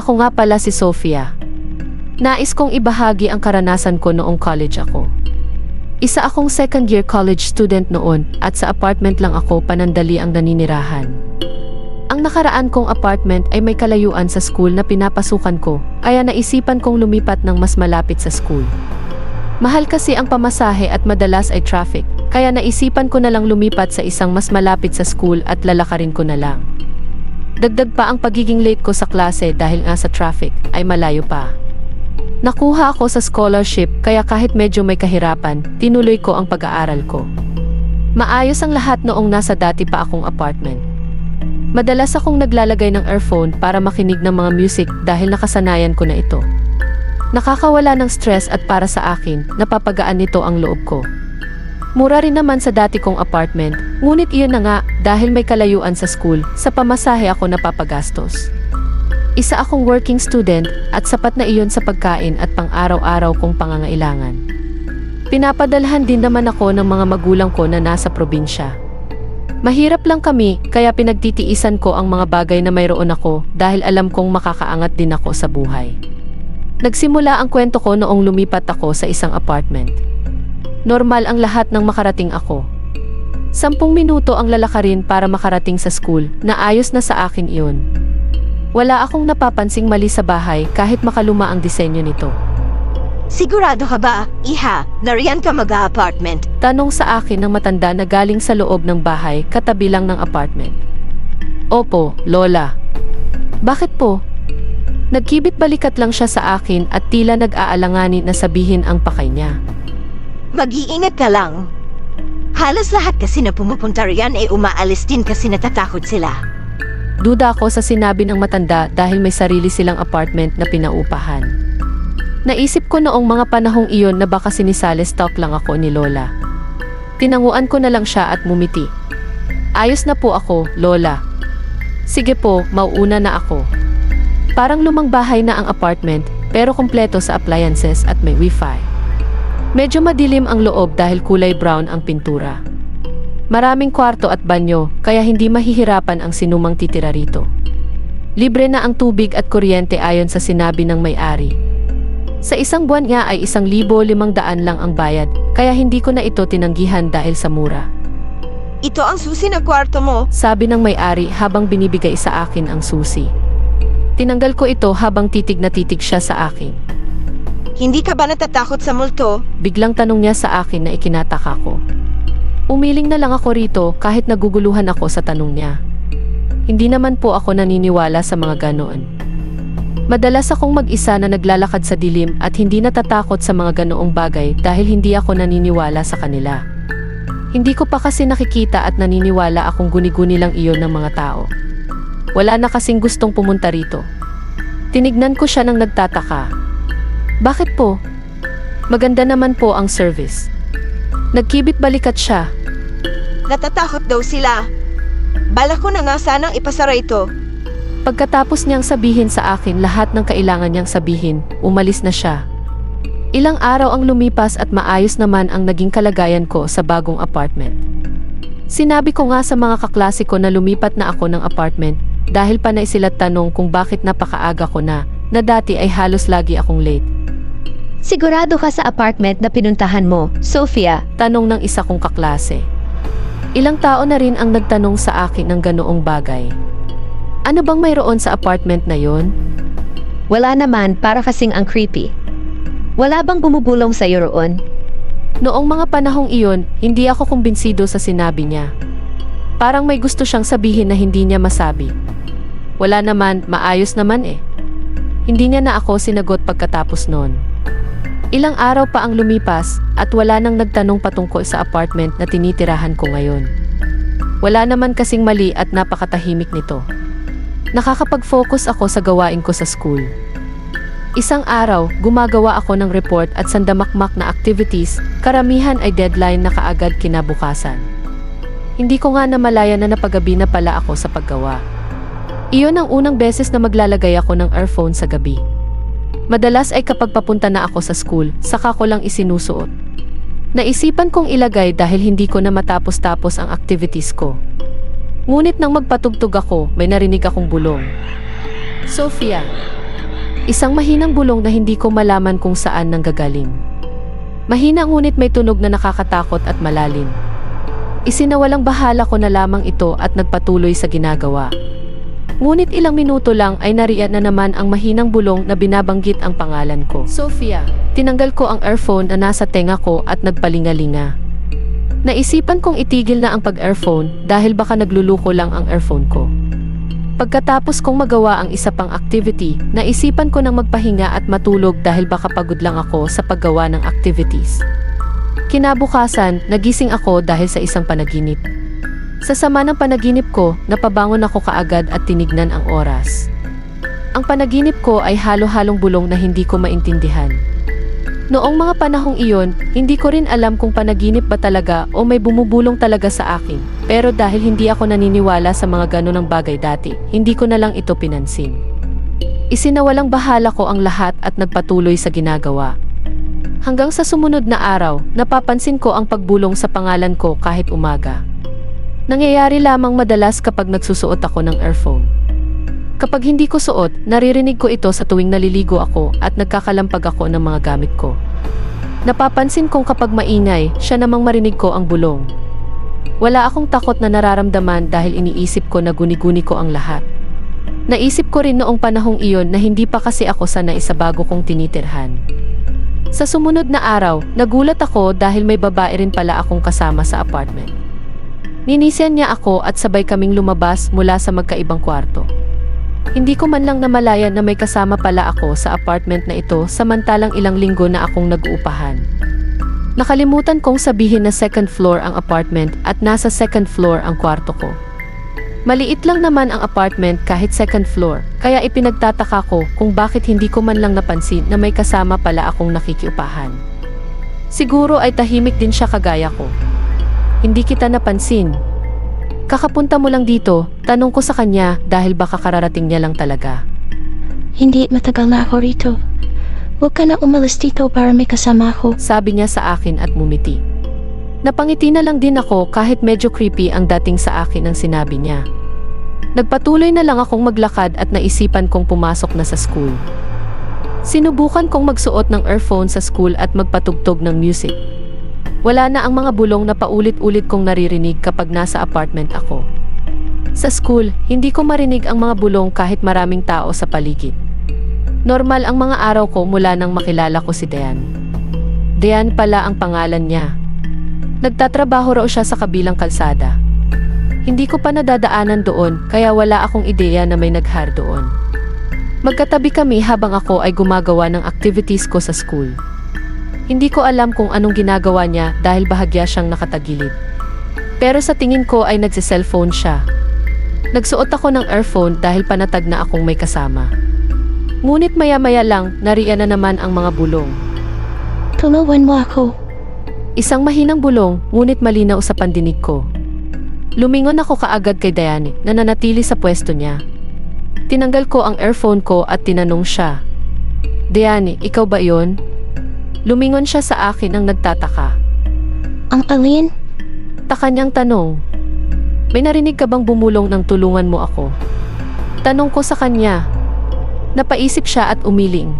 Ako nga pala si Sofia. Nais kong ibahagi ang karanasan ko noong college ako. Isa akong second year college student noon at sa apartment lang ako panandali ang naninirahan. Ang nakaraan kong apartment ay may kalayuan sa school na pinapasukan ko, kaya naisipan kong lumipat ng mas malapit sa school. Mahal kasi ang pamasahe at madalas ay traffic, kaya naisipan ko na lang lumipat sa isang mas malapit sa school at lalakarin ko na lang. Dagdag pa ang pagiging late ko sa klase dahil nga sa traffic ay malayo pa. Nakuha ako sa scholarship kaya kahit medyo may kahirapan, tinuloy ko ang pag-aaral ko. Maayos ang lahat noong nasa dati pa akong apartment. Madalas akong naglalagay ng earphone para makinig ng mga music dahil nakasanayan ko na ito. Nakakawala ng stress at para sa akin, napapagaan nito ang loob ko. Mura rin naman sa dati kong apartment, ngunit iyon na nga dahil may kalayuan sa school, sa pamasahe ako napapagastos. Isa akong working student at sapat na iyon sa pagkain at pang-araw-araw kong pangangailangan. Pinapadalhan din naman ako ng mga magulang ko na nasa probinsya. Mahirap lang kami kaya pinagtitiisan ko ang mga bagay na mayroon ako dahil alam kong makakaangat din ako sa buhay. Nagsimula ang kwento ko noong lumipat ako sa isang apartment. Normal ang lahat ng makarating ako. Sampung minuto ang lalakarin para makarating sa school na ayos na sa akin iyon. Wala akong napapansing mali sa bahay kahit makaluma ang disenyo nito. Sigurado ka ba, Iha, na riyan ka mag-apartment? Tanong sa akin ng matanda na galing sa loob ng bahay katabi lang ng apartment. Opo, Lola. Bakit po? Nagkibit balikat lang siya sa akin at tila nag-aalangani na sabihin ang pakay niya. Mag-iingat ka lang. Halos lahat kasi na pumupunta riyan ay umaalis din kasi natatakot sila. Duda ako sa sinabi ng matanda dahil may sarili silang apartment na pinaupahan. Naisip ko noong mga panahong iyon na baka sinisales talk lang ako ni Lola. Tinanguan ko na lang siya at mumiti. Ayos na po ako, Lola. Sige po, mauuna na ako. Parang lumang bahay na ang apartment pero kumpleto sa appliances at may wifi. Medyo madilim ang loob dahil kulay brown ang pintura. Maraming kwarto at banyo kaya hindi mahihirapan ang sinumang titira rito. Libre na ang tubig at kuryente ayon sa sinabi ng may-ari. Sa isang buwan nga ay isang libo limang daan lang ang bayad kaya hindi ko na ito tinanggihan dahil sa mura. Ito ang susi na kwarto mo. Sabi ng may-ari habang binibigay sa akin ang susi. Tinanggal ko ito habang titig na titig siya sa akin. Hindi ka ba natatakot sa multo? Biglang tanong niya sa akin na ikinataka ko. Umiling na lang ako rito kahit naguguluhan ako sa tanong niya. Hindi naman po ako naniniwala sa mga ganoon. Madalas akong mag-isa na naglalakad sa dilim at hindi natatakot sa mga ganoong bagay dahil hindi ako naniniwala sa kanila. Hindi ko pa kasi nakikita at naniniwala akong guni-guni lang iyon ng mga tao. Wala na kasing gustong pumunta rito. Tinignan ko siya ng nagtataka. Bakit po? Maganda naman po ang service. Nagkibit balikat siya. Natatakot daw sila. Bala ko na nga sanang ipasara ito. Pagkatapos niyang sabihin sa akin lahat ng kailangan niyang sabihin, umalis na siya. Ilang araw ang lumipas at maayos naman ang naging kalagayan ko sa bagong apartment. Sinabi ko nga sa mga kaklase ko na lumipat na ako ng apartment dahil panay sila tanong kung bakit napakaaga ko na, na dati ay halos lagi akong late. Sigurado ka sa apartment na pinuntahan mo, Sophia. Tanong ng isa kong kaklase. Ilang tao na rin ang nagtanong sa akin ng ganoong bagay. Ano bang mayroon sa apartment na yon? Wala naman para kasing ang creepy. Wala bang bumubulong sa iyo roon? Noong mga panahong iyon, hindi ako kumbinsido sa sinabi niya. Parang may gusto siyang sabihin na hindi niya masabi. Wala naman, maayos naman eh. Hindi niya na ako sinagot pagkatapos noon. Ilang araw pa ang lumipas at wala nang nagtanong patungkol sa apartment na tinitirahan ko ngayon. Wala naman kasing mali at napakatahimik nito. Nakakapag-focus ako sa gawain ko sa school. Isang araw, gumagawa ako ng report at sandamakmak na activities, karamihan ay deadline na kaagad kinabukasan. Hindi ko nga namalaya na napagabi na pala ako sa paggawa. Iyon ang unang beses na maglalagay ako ng earphone sa gabi. Madalas ay kapag papunta na ako sa school, saka ko lang isinusuot. Naisipan kong ilagay dahil hindi ko na matapos-tapos ang activities ko. Ngunit nang magpatugtog ako, may narinig akong bulong. Sophia, Isang mahinang bulong na hindi ko malaman kung saan nanggagaling. Mahina ngunit may tunog na nakakatakot at malalim. Isinawalang bahala ko na lamang ito at nagpatuloy sa ginagawa. Ngunit ilang minuto lang ay nariyan na naman ang mahinang bulong na binabanggit ang pangalan ko. Sophia. Tinanggal ko ang earphone na nasa tenga ko at nagpalingalinga. Naisipan kong itigil na ang pag-earphone dahil baka nagluluko lang ang earphone ko. Pagkatapos kong magawa ang isa pang activity, naisipan ko nang magpahinga at matulog dahil baka pagod lang ako sa paggawa ng activities. Kinabukasan, nagising ako dahil sa isang panaginip. Sa sama ng panaginip ko, napabangon ako kaagad at tinignan ang oras. Ang panaginip ko ay halo-halong bulong na hindi ko maintindihan. Noong mga panahong iyon, hindi ko rin alam kung panaginip ba talaga o may bumubulong talaga sa akin. Pero dahil hindi ako naniniwala sa mga ganunang bagay dati, hindi ko na lang ito pinansin. Isinawalang bahala ko ang lahat at nagpatuloy sa ginagawa. Hanggang sa sumunod na araw, napapansin ko ang pagbulong sa pangalan ko kahit umaga. Nangyayari lamang madalas kapag nagsusuot ako ng earphone. Kapag hindi ko suot, naririnig ko ito sa tuwing naliligo ako at nagkakalampag ako ng mga gamit ko. Napapansin kong kapag maingay, siya namang marinig ko ang bulong. Wala akong takot na nararamdaman dahil iniisip ko na guni-guni ko ang lahat. Naisip ko rin noong panahong iyon na hindi pa kasi ako sanay sa bago kong tinitirhan. Sa sumunod na araw, nagulat ako dahil may babae rin pala akong kasama sa apartment. Ninisiyan niya ako at sabay kaming lumabas mula sa magkaibang kwarto. Hindi ko man lang namalayan na may kasama pala ako sa apartment na ito samantalang ilang linggo na akong nag-uupahan. Nakalimutan kong sabihin na second floor ang apartment at nasa second floor ang kwarto ko. Maliit lang naman ang apartment kahit second floor, kaya ipinagtataka ko kung bakit hindi ko man lang napansin na may kasama pala akong nakikiupahan. Siguro ay tahimik din siya kagaya ko. Hindi kita napansin. Kakapunta mo lang dito, tanong ko sa kanya dahil baka kararating niya lang talaga. Hindi matagal na ako rito. Huwag ka na umalis dito para may kasama ako. Sabi niya sa akin at mumiti. Napangiti na lang din ako kahit medyo creepy ang dating sa akin ang sinabi niya. Nagpatuloy na lang akong maglakad at naisipan kong pumasok na sa school. Sinubukan kong magsuot ng earphone sa school at magpatugtog ng music. Wala na ang mga bulong na paulit-ulit kong naririnig kapag nasa apartment ako. Sa school, hindi ko marinig ang mga bulong kahit maraming tao sa paligid. Normal ang mga araw ko mula nang makilala ko si Dean. Dean pala ang pangalan niya. Nagtatrabaho raw siya sa kabilang kalsada. Hindi ko pa nadadaanan doon kaya wala akong ideya na may naghar doon. Magkatabi kami habang ako ay gumagawa ng activities ko sa school. Hindi ko alam kung anong ginagawa niya dahil bahagya siyang nakatagilid. Pero sa tingin ko ay nagsiselfone siya. Nagsuot ako ng earphone dahil panatag na akong may kasama. Ngunit maya-maya lang, nariyan na naman ang mga bulong. Tulungan mo ako. Isang mahinang bulong, ngunit malinaw sa pandinig ko. Lumingon ako kaagad kay Diane na nanatili sa pwesto niya. Tinanggal ko ang earphone ko at tinanong siya. Diane, ikaw ba yon? Lumingon siya sa akin ang nagtataka. Ang alin? Taka niyang tanong. May narinig ka bang bumulong ng tulungan mo ako? Tanong ko sa kanya. Napaisip siya at umiling.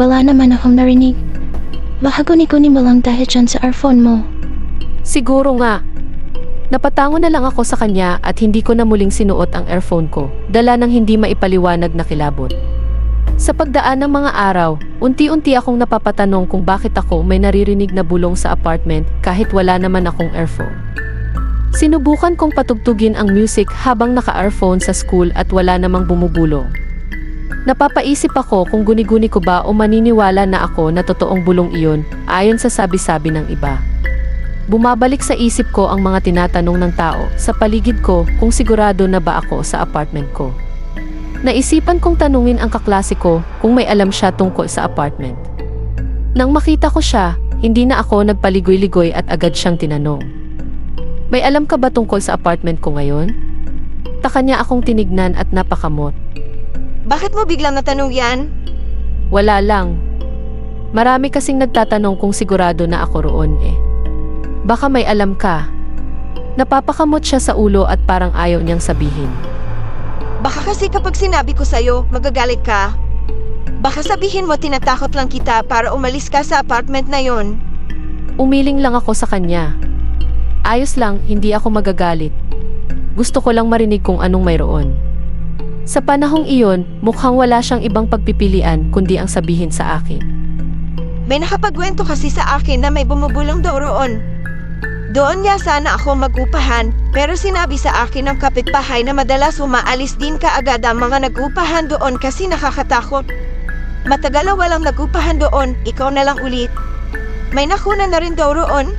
Wala naman akong narinig. Baka guni-guni mo lang dahil dyan sa earphone mo. Siguro nga. Napatango na lang ako sa kanya at hindi ko na muling sinuot ang earphone ko, dala ng hindi maipaliwanag na kilabot. Sa pagdaan ng mga araw, unti-unti akong napapatanong kung bakit ako may naririnig na bulong sa apartment kahit wala naman akong earphone. Sinubukan kong patugtugin ang music habang naka-earphone sa school at wala namang bumubulong. Napapaisip ako kung guni-guni ko ba o maniniwala na ako na totoong bulong iyon ayon sa sabi-sabi ng iba. Bumabalik sa isip ko ang mga tinatanong ng tao sa paligid ko kung sigurado na ba ako sa apartment ko. Naisipan kong tanungin ang kaklase ko kung may alam siya tungkol sa apartment. Nang makita ko siya, hindi na ako nagpaligoy-ligoy at agad siyang tinanong. May alam ka ba tungkol sa apartment ko ngayon? Taka niya akong tinignan at napakamot. Bakit mo biglang natanong yan? Wala lang. Marami kasing nagtatanong kung sigurado na ako roon eh. Baka may alam ka. Napapakamot siya sa ulo at parang ayaw niyang sabihin. Baka kasi kapag sinabi ko sa'yo, magagalit ka. Baka sabihin mo tinatakot lang kita para umalis ka sa apartment na yon. Umiling lang ako sa kanya. Ayos lang, hindi ako magagalit. Gusto ko lang marinig kung anong mayroon. Sa panahong iyon, mukhang wala siyang ibang pagpipilian kundi ang sabihin sa akin. May nakapagwento kasi sa akin na may bumubulong daw roon. Doon niya sana ako magupahan, pero sinabi sa akin ng kapitbahay na madalas umaalis din kaagad ang mga nagupahan doon kasi nakakatakot. Matagal na walang nagupahan doon, ikaw na lang ulit. May nakuna na rin daw roon.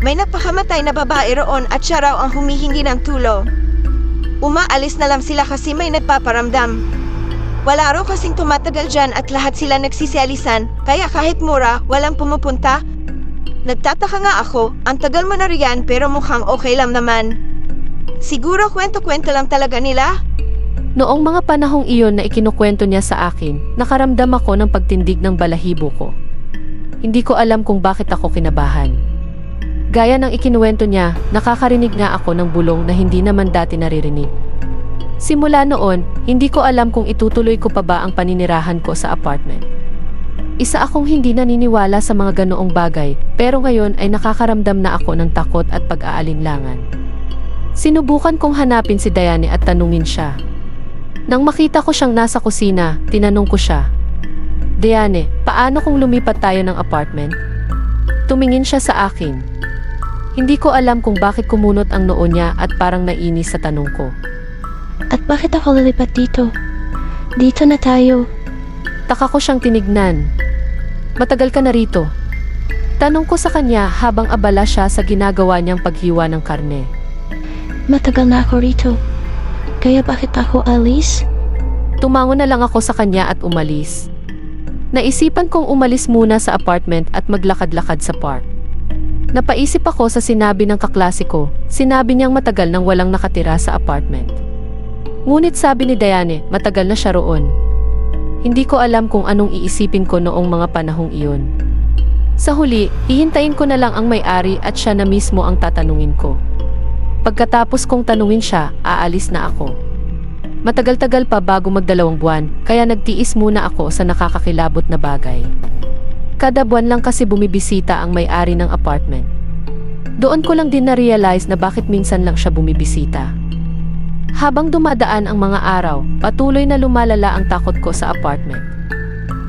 May napakamatay na babae roon at siya raw ang humihingi ng tulong. Umaalis na lang sila kasi may nagpaparamdam. Wala raw kasing tumatagal dyan at lahat sila nagsisialisan, kaya kahit mura, walang pumupunta. Nagtataka nga ako, ang tagal mo na riyan pero mukhang okay lang naman. Siguro kwento-kwento lang talaga nila? Noong mga panahong iyon na ikinukwento niya sa akin, nakaramdam ako ng pagtindig ng balahibo ko. Hindi ko alam kung bakit ako kinabahan. Gaya ng ikinuwento niya, nakakarinig nga ako ng bulong na hindi naman dati naririnig. Simula noon, hindi ko alam kung itutuloy ko pa ba ang paninirahan ko sa apartment. Isa akong hindi naniniwala sa mga ganoong bagay, pero ngayon ay nakakaramdam na ako ng takot at pag-aalinlangan. Sinubukan kong hanapin si Diane at tanungin siya. Nang makita ko siyang nasa kusina, tinanong ko siya. Diane, paano kung lumipat tayo ng apartment? Tumingin siya sa akin. Hindi ko alam kung bakit kumunot ang noo niya at parang nainis sa tanong ko. At bakit ako lilipat dito? Dito na tayo. Taka ko siyang tinignan. Matagal ka na rito. Tanong ko sa kanya habang abala siya sa ginagawa niyang paghiwa ng karne. Matagal na ako rito. Kaya bakit ako alis? Tumango na lang ako sa kanya at umalis. Naisipan kong umalis muna sa apartment at maglakad-lakad sa park. Napaisip ako sa sinabi ng kaklase ko, sinabi niyang matagal nang walang nakatira sa apartment. Ngunit sabi ni Diane, matagal na siya roon. Hindi ko alam kung anong iisipin ko noong mga panahong iyon. Sa huli, hihintayin ko na lang ang may-ari at siya na mismo ang tatanungin ko. Pagkatapos kong tanungin siya, aalis na ako. Matagal-tagal pa bago magdalawang buwan, kaya nagtiis muna ako sa nakakakilabot na bagay. Kada buwan lang kasi bumibisita ang may-ari ng apartment. Doon ko lang din na-realize na bakit minsan lang siya bumibisita. Habang dumadaan ang mga araw, patuloy na lumalala ang takot ko sa apartment.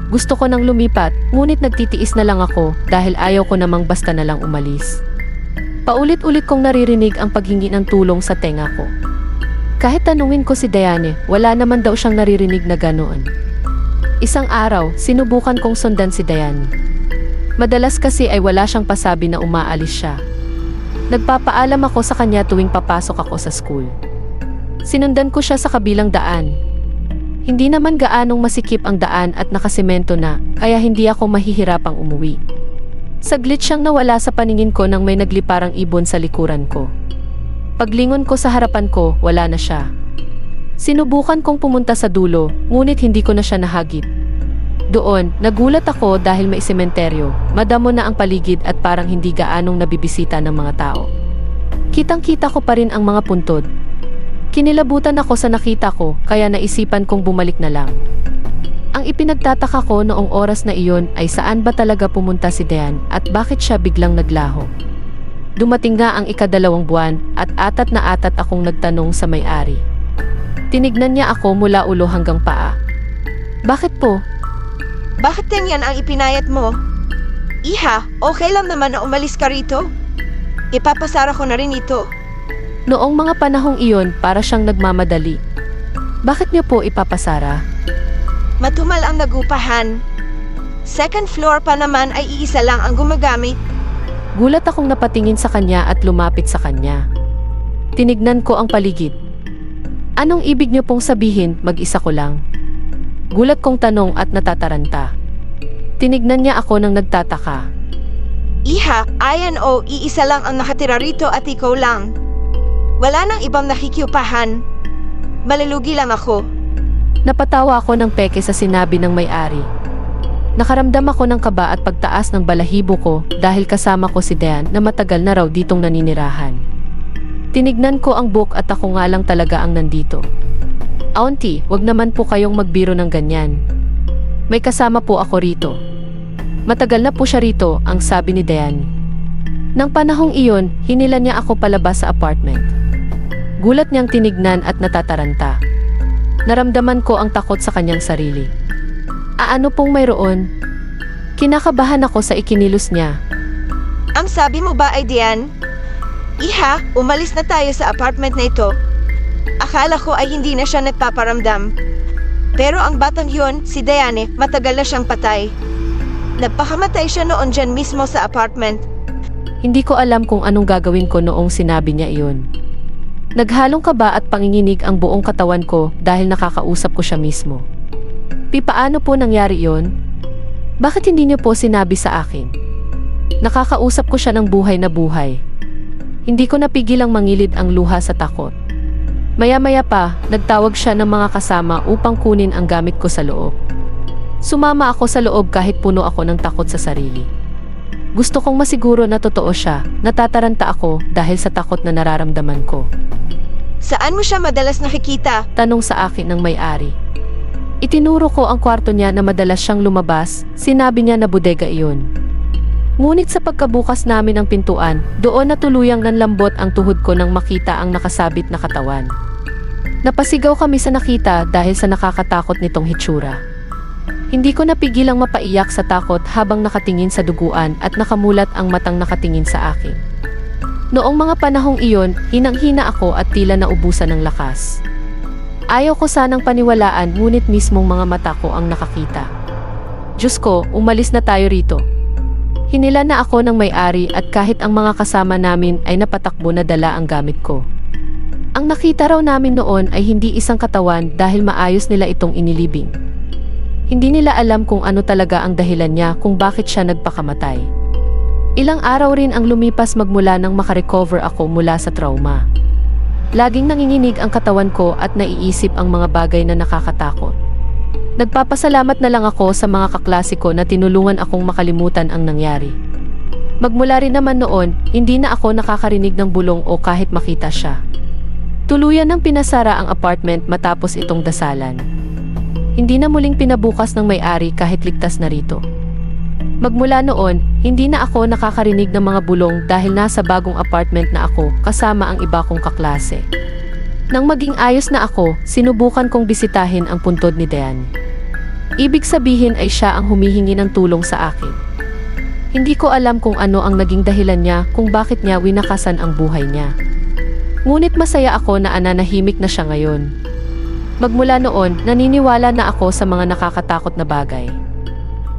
Gusto ko nang lumipat, ngunit nagtitiis na lang ako dahil ayaw ko namang basta na lang umalis. Paulit-ulit kong naririnig ang paghingi ng tulong sa tenga ko. Kahit tanungin ko si Diane, wala naman daw siyang naririnig na ganoon. Isang araw, sinubukan kong sundan si Diane. Madalas kasi ay wala siyang pasabi na umaalis siya. Nagpapaalam ako sa kanya tuwing papasok ako sa school. Sinundan ko siya sa kabilang daan. Hindi naman gaanong masikip ang daan at nakasemento na, kaya hindi ako mahihirapang umuwi. Saglit siyang nawala sa paningin ko nang may nagliparang ibon sa likuran ko. Paglingon ko sa harapan ko, wala na siya. Sinubukan kong pumunta sa dulo, ngunit hindi ko na siya nahagip. Doon, nagulat ako dahil may sementeryo, madamo na ang paligid at parang hindi gaanong nabibisita ng mga tao. Kitang-kita ko pa rin ang mga puntod. Kinilabutan ako sa nakita ko, kaya naisipan kong bumalik na lang. Ang ipinagtataka ko noong oras na iyon ay saan ba talaga pumunta si Dean at bakit siya biglang naglaho. Dumating nga ang ikadalawang buwan at atat na atat akong nagtanong sa may-ari. Tinignan niya ako mula ulo hanggang paa. Bakit po? Bakit ganyan ang ipinayat mo? Iha, okay lang naman na umalis ka rito. Ipapasara ko na rin ito. Noong mga panahong iyon para siyang nagmamadali. Bakit niyo po ipapasara? Matumal ang nagupahan. Second floor pa naman ay iisa lang ang gumagamit. Gulat akong napatingin sa kanya at lumapit sa kanya. Tinignan ko ang paligid. Anong ibig niyo pong sabihin mag-isa ko lang? Gulat kong tanong at natataranta. Tinignan niya ako nang nagtataka. Iha, ayan o, iisa lang ang nakatira rito at ikaw lang. Wala nang ibang nakikiupahan. Malulugi lang ako. Napatawa ako ng peke sa sinabi ng may-ari. Nakaramdam ako ng kaba at pagtaas ng balahibo ko dahil kasama ko si Dean na matagal na raw ditong naninirahan. Tinignan ko ang book at ako nga lang talaga ang nandito. Auntie, wag naman po kayong magbiro ng ganyan. May kasama po ako rito. Matagal na po siya rito, ang sabi ni Diane. Nang panahong iyon, hinila niya ako palabas sa apartment. Gulat niyang tinignan at natataranta. Naramdaman ko ang takot sa kanyang sarili. Aano pong mayroon? Kinakabahan ako sa ikinilos niya. Ang sabi mo ba ay Diane? Iha, umalis na tayo sa apartment na ito. Akala ko ay hindi na siya nagpaparamdam. Pero ang batang yun, si Diane, matagal na siyang patay. Nagpakamatay siya noon dyan mismo sa apartment. Hindi ko alam kung anong gagawin ko noong sinabi niya iyon. Naghalong kaba at panginginig ang buong katawan ko dahil nakakausap ko siya mismo. Pi paano po nangyari iyon? Bakit hindi niyo po sinabi sa akin? Nakakausap ko siya ng buhay na buhay. Hindi ko napigilang mangilid ang luha sa takot. Maya-maya pa, nagtawag siya ng mga kasama upang kunin ang gamit ko sa loob. Sumama ako sa loob kahit puno ako ng takot sa sarili. Gusto kong masiguro na totoo siya, natataranta ako dahil sa takot na nararamdaman ko. Saan mo siya madalas nakikita? Tanong sa akin ng may-ari. Itinuro ko ang kwarto niya na madalas siyang lumabas, sinabi niya na bodega iyon. Ngunit sa pagkabukas namin ng pintuan, doon na tuluyang nanlambot ang tuhod ko nang makita ang nakasabit na katawan. Napasigaw kami sa nakita dahil sa nakakatakot nitong hitsura. Hindi ko napigilang mapaiyak sa takot habang nakatingin sa duguan at nakamulat ang matang nakatingin sa akin. Noong mga panahong iyon, hinang-hina ako at tila naubusan ng lakas. Ayaw ko sanang paniwalaan ngunit mismong mga mata ko ang nakakita. Diyos ko, umalis na tayo rito. Hinila na ako ng may-ari at kahit ang mga kasama namin ay napatakbo na dala ang gamit ko. Ang nakita raw namin noon ay hindi isang katawan dahil maayos nila itong inilibing. Hindi nila alam kung ano talaga ang dahilan niya kung bakit siya nagpakamatay. Ilang araw rin ang lumipas magmula nang makarecover ako mula sa trauma. Laging nanginginig ang katawan ko at naiisip ang mga bagay na nakakatakot. Nagpapasalamat na lang ako sa mga kaklase ko na tinulungan akong makalimutan ang nangyari. Magmula rin naman noon, hindi na ako nakakarinig ng bulong o kahit makita siya. Tuluyan ng pinasara ang apartment matapos itong dasalan. Hindi na muling pinabukas ng may-ari kahit ligtas na rito. Magmula noon, hindi na ako nakakarinig ng mga bulong dahil nasa bagong apartment na ako kasama ang iba kong kaklase. Nang maging ayos na ako, sinubukan kong bisitahin ang puntod ni Dean. Ibig sabihin ay siya ang humihingi ng tulong sa akin. Hindi ko alam kung ano ang naging dahilan niya kung bakit niya winakasan ang buhay niya. Ngunit masaya ako na ananahimik na siya ngayon. Magmula noon, naniniwala na ako sa mga nakakatakot na bagay.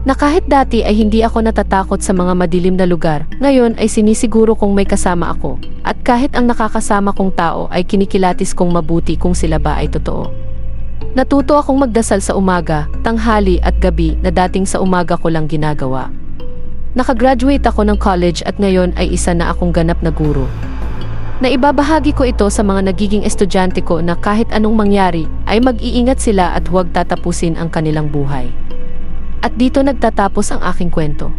Na kahit dati ay hindi ako natatakot sa mga madilim na lugar, ngayon ay sinisiguro kong may kasama ako. At kahit ang nakakasama kong tao ay kinikilatis kong mabuti kung sila ba ay totoo. Natuto akong magdasal sa umaga, tanghali at gabi na dating sa umaga ko lang ginagawa. Nakagraduate ako ng college at ngayon ay isa na akong ganap na guro. Naibabahagi ko ito sa mga nagiging estudyante ko na kahit anong mangyari ay mag-iingat sila at huwag tatapusin ang kanilang buhay. At dito nagtatapos ang aking kwento.